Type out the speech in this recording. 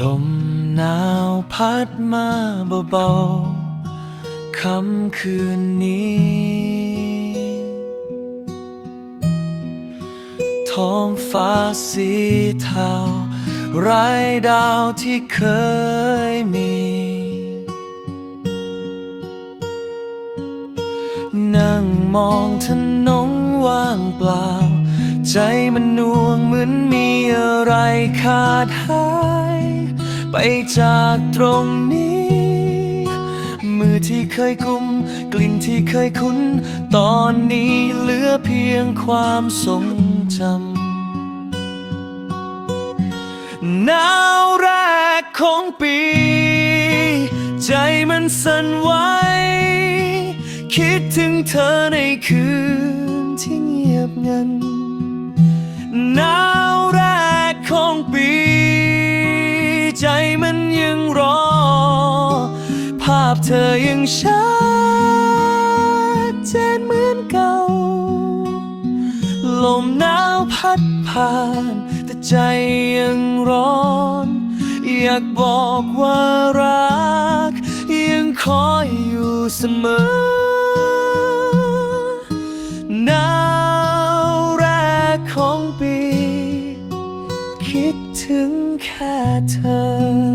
ลมหนาวพัดมาเบาๆ ค่ำคืนนี้ ท้องฟ้าสีเทาไร้ดาวที่เคยมี นั่งมองถนนว่างเปล่า ใจมันน่วงเหมือนมีอะไรขาดหาย ไปจากตรงนี้ มือที่เคยกุม กลิ่นที่เคยคุ้น ตอนนี้เหลือเพียงความทรงจำหนาวแรกของปี ใจมันสั่นไหวคิดถึงเธอในคืนที่เงียบงัน ใจมันยังรอ ภาพเธอยังชัดเจนเหมือนเก่า ลมหนาวพัดผ่าน แต่ใจยังร้อน อยากบอกว่ารัก ยังคอยอยู่เสมอ คิดถึงแค่เธอ